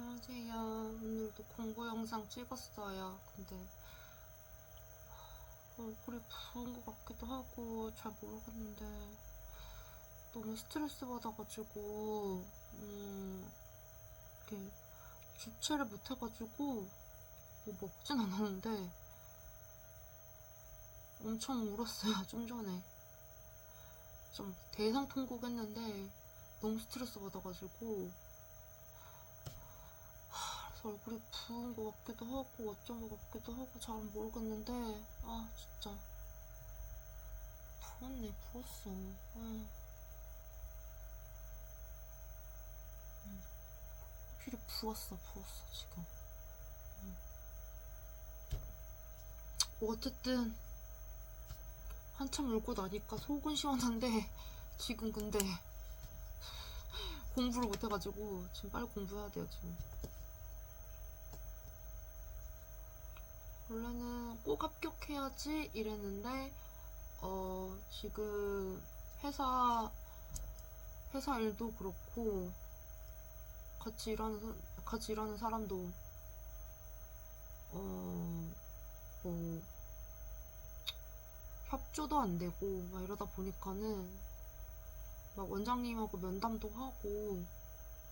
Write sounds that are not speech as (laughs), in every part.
안녕하세요. 오늘도 공부 영상 찍었어요. 근데 얼굴이 부은 것 같기도 하고 잘 모르겠는데 너무 스트레스 받아가지고 음 이렇게 주체를 못해가지고 뭐 먹진 않았는데 엄청 울었어요. (laughs) 좀 전에 좀 대상 통곡했는데 너무 스트레스 받아가지고 그래서 얼굴이 부은 것 같기도 하고 어쩐 것 같기도 하고 잘 모르겠는데 아 진짜 부었네 부었어 아. 음. 확실히 부었어 부었어 지금 음. 뭐 어쨌든 한참 울고 나니까 속은 시원한데 (laughs) 지금 근데 (laughs) 공부를 못해가지고 지금 빨리 공부해야 돼요 지금 원래는 꼭 합격해야지 이랬는데 어 지금 회사 회사 일도 그렇고 같이 일하는 사- 같이 일하는 사람도 어뭐 협조도 안 되고 막 이러다 보니까는 막 원장님하고 면담도 하고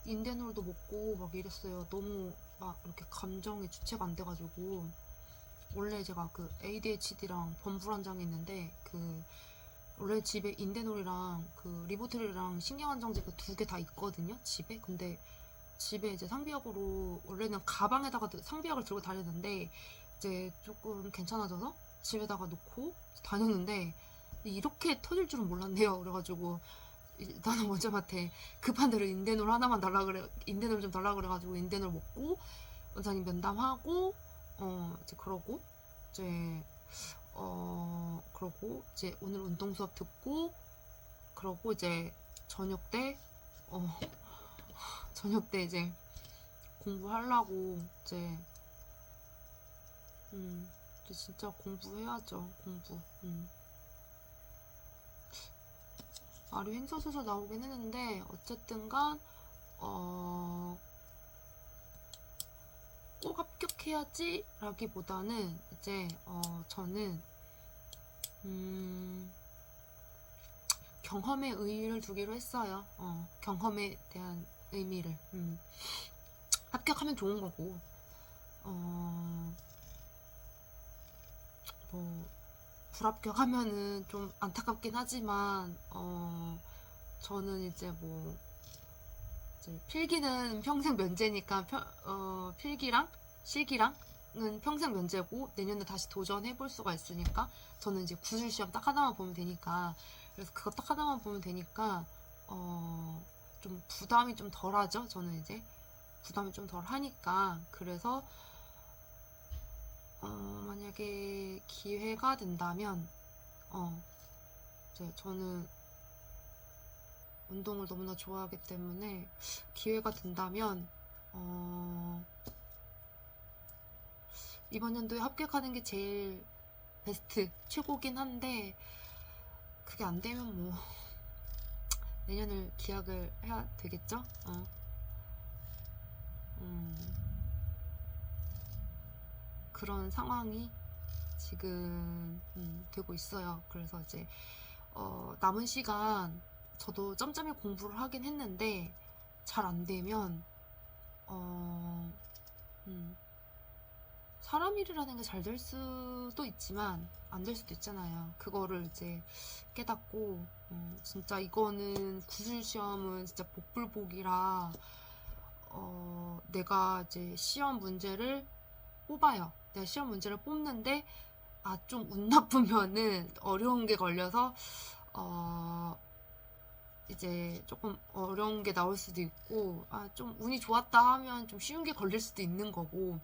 인대놀도 먹고 막 이랬어요. 너무 막 이렇게 감정이 주체가 안 돼가지고 원래 제가 그 ADHD랑 범불안장이 있는데 그 원래 집에 인대놀이랑 그 리보트리랑 신경안정제 그두개 다 있거든요 집에. 근데 집에 이제 상비약으로 원래는 가방에다가 상비약을 들고 다녔는데 이제 조금 괜찮아져서 집에다가 놓고 다녔는데 이렇게 터질 줄은 몰랐네요. 그래가지고 이- 나는 원장한테 급한 대로 인대놀 하나만 달라 그래 인대놀 좀 달라 그래가지고 인대놀 먹고 원장님 면담하고 어 이제 그러고 이제 어 그러고 이제 오늘 운동 수업 듣고 그러고 이제 저녁 때 어 (laughs) 저녁 때 이제 공부하려고 이제 음 이제 진짜 공부해야죠 공부 음. 말이 횡설수설 나오긴 했는데 어쨌든 간 어. 꼭 합격해야지 라기보다는 이제 어 저는 음 경험에 의의를 두기로 했어요. 어 경험에 대한 의미를 음. 합격하면 좋은 거고 어 뭐 불합격하면은 좀 안타깝긴 하지만 어 저는 이제 뭐 필기는 평생 면제니까 펴- 어, 필기랑 실기랑은 평생 면제고 내년에 다시 도전해 볼 수가 있으니까 저는 이제 구술 시험 딱 하나만 보면 되니까 그래서 그거 딱 하나만 보면 되니까 어, 좀 부담이 좀 덜하죠? 저는 이제 부담이 좀 덜하니까. 그래서 어, 만약에 기회가 된다면 어, 이제 저는 운동을 너무나 좋아하기 때문에 기회가 된다면 어, 이번 연도에 합격하는 게 제일 베스트 최고긴 한데 그게 안 되면 뭐 (laughs) 내년을 기약을 해야 되겠죠? 어. 음, 그런 상황이 지금 음, 되고 있어요. 그래서 이제 어, 남은 시간 저도 짬짬이 공부를 하긴 했는데 잘 안 되면 어, 음, 사람 일이라는 게 잘 될 수도 있지만 안 될 수도 있잖아요. 그거를 이제 깨닫고 어, 진짜 이거는 구술 시험은 진짜 복불복이라 어, 내가 이제 시험 문제를 뽑아요. 내가 시험 문제를 뽑는데 아 좀 운 나쁘면은 어려운 게 걸려서 어 이제 조금 어려운 게 나올 수도 있고 아 좀 운이 좋았다 하면 좀 쉬운 게 걸릴 수도 있는 거고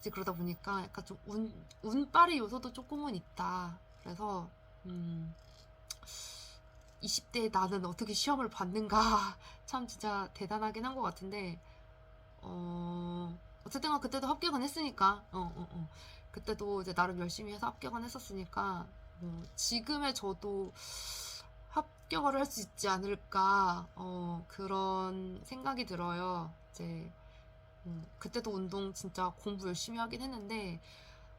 이제 그러다 보니까 약간 좀 운 운빨의 요소도 조금은 있다. 그래서 음 20대 나는 어떻게 시험을 봤는가 (laughs) 참 진짜 대단하긴 한 것 같은데 어 어쨌든 간 그때도 합격은 했으니까 어 어, 어. 그때도 이제 나름 열심히 해서 합격은 했었으니까 뭐 지금의 저도 합격을 할 수 있지 않을까 어 그런 생각이 들어요. 이제 음, 그때도 운동 진짜 공부 열심히 하긴 했는데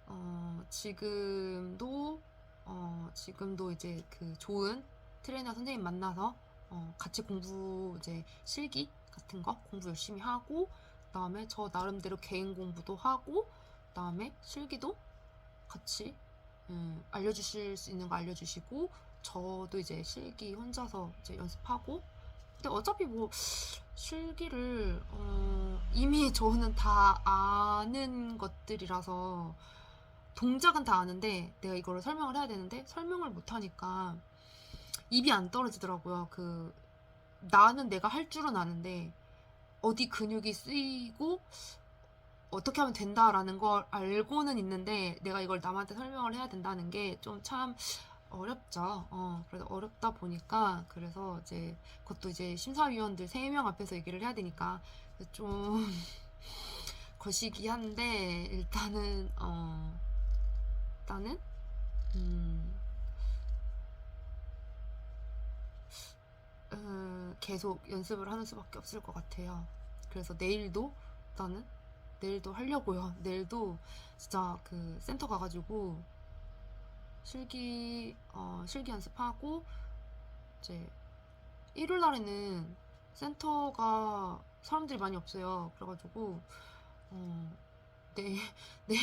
어, 지금도 어, 지금도 이제 그 좋은 트레이너 선생님 만나서 어, 같이 공부 이제 실기 같은 거 공부 열심히 하고 그다음에 저 나름대로 개인 공부도 하고 그다음에 실기도 같이 음, 알려주실 수 있는 거 알려주시고 저도 이제 실기 혼자서 이제 연습하고 근데 어차피 뭐 실기를 어, 이미 (laughs) 저는 다 아는 것들이라서 동작은 다 아는데 내가 이거를 설명을 해야 되는데 설명을 못 하니까 입이 안 떨어지더라고요. 그 나는 내가 할 줄은 아는데 어디 근육이 쓰이고 어떻게 하면 된다라는 걸 알고는 있는데 내가 이걸 남한테 설명을 해야 된다는 게 좀 참 어렵죠. 어, 그래서 어렵다 보니까 그래서 이제 그것도 이제 심사위원들 3명 앞에서 얘기를 해야 되니까 좀 (laughs) 거시기 한데 일단은 어 일단은 음 어, 계속 연습을 하는 수밖에 없을 것 같아요. 그래서 내일도 일단은 내일도 하려고요. 내일도 진짜 그 센터 가가지고 실기 어, 실기 연습하고 이제 일요일 날에는 센터가 사람들이 많이 없어요. 그래가지고 어, 내일 (laughs) 내일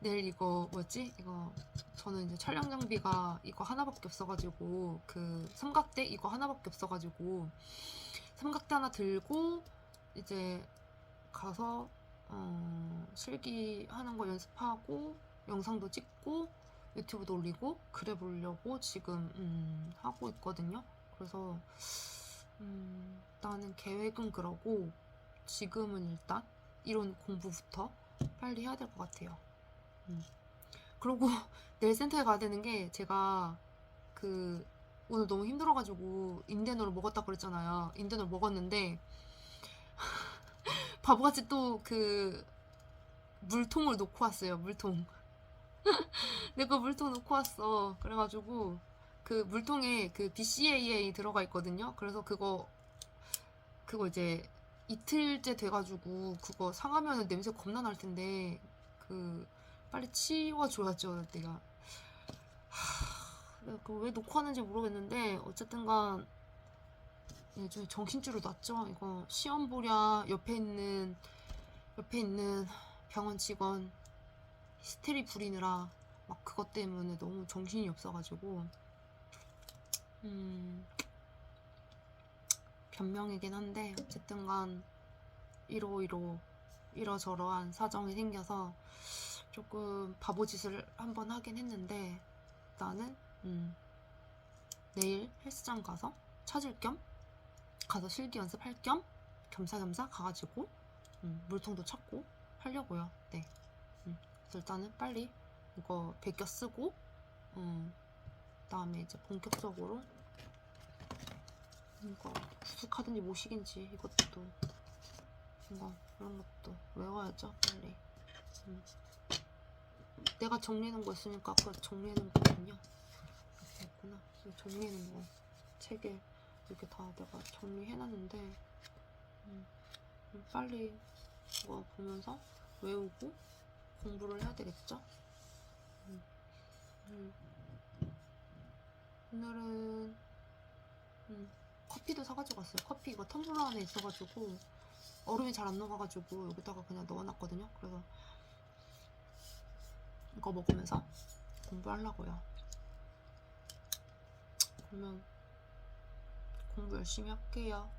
내일 이거 뭐지 이거 저는 이제 촬영 장비가 이거 하나밖에 없어가지고 그 삼각대 이거 하나밖에 없어가지고 삼각대 하나 들고 이제 가서 어, 실기 하는 거 연습하고 영상도 찍고 유튜브도 올리고 그래 보려고 지금 음, 하고 있거든요. 그래서 음, 나는 계획은 그러고 지금은 일단 이론 공부부터 빨리 해야 될 것 같아요. 음. 그리고 (laughs) 내일 센터에 가야 되는 게 제가 그 오늘 너무 힘들어가지고 인덴을 먹었다 그랬잖아요. 인덴을 먹었는데 (laughs) 바보같이 또 그 물통을 놓고 왔어요. 물통. (laughs) 내가 물통 놓고 왔어. 그래가지고 그 물통에 그 BCAA 들어가 있거든요. 그래서 그거 그거 이제 이틀째 돼가지고 그거 상하면 냄새 겁나 날 텐데 그 빨리 치워줘야죠. 내가 하, 내가 그거 왜 놓고 왔는지 모르겠는데 어쨌든간 요즘 정신줄을 놨죠. 이거 시험 보랴 옆에 있는 옆에 있는 병원 직원 히스테리 부리느라 막 그것 때문에 너무 정신이 없어가지고 음 변명이긴 한데 어쨌든간 이러이러 이러저러한 사정이 생겨서 조금 바보짓을 한번 하긴 했는데 나는 음 내일 헬스장 가서 찾을 겸 가서 실기 연습할 겸 겸사겸사 가가지고 음, 물통도 찾고 하려고요. 네. 일단은 빨리 이거 베껴 쓰고 음, 그다음에 이제 본격적으로 이거 구스카든지 모식인지 이것도 이거 이런 것도 외워야죠 빨리. 음. 내가 정리해놓은 거 있으니까 아까 정리해놓은 거거든요. 이렇게. 이거 정리해놓은 거 책에 이렇게 다 내가 정리해놨는데 음, 음, 빨리 이거 보면서 외우고 공부를 해야 되겠죠? 음, 음. 오늘은 음, 커피도 사가지고 왔어요. 커피 이거 텀블러 안에 있어가지고 얼음이 잘 안 녹아가지고 여기다가 그냥 넣어놨거든요. 그래서 이거 먹으면서 공부하려고요. 그러면 공부 열심히 할게요.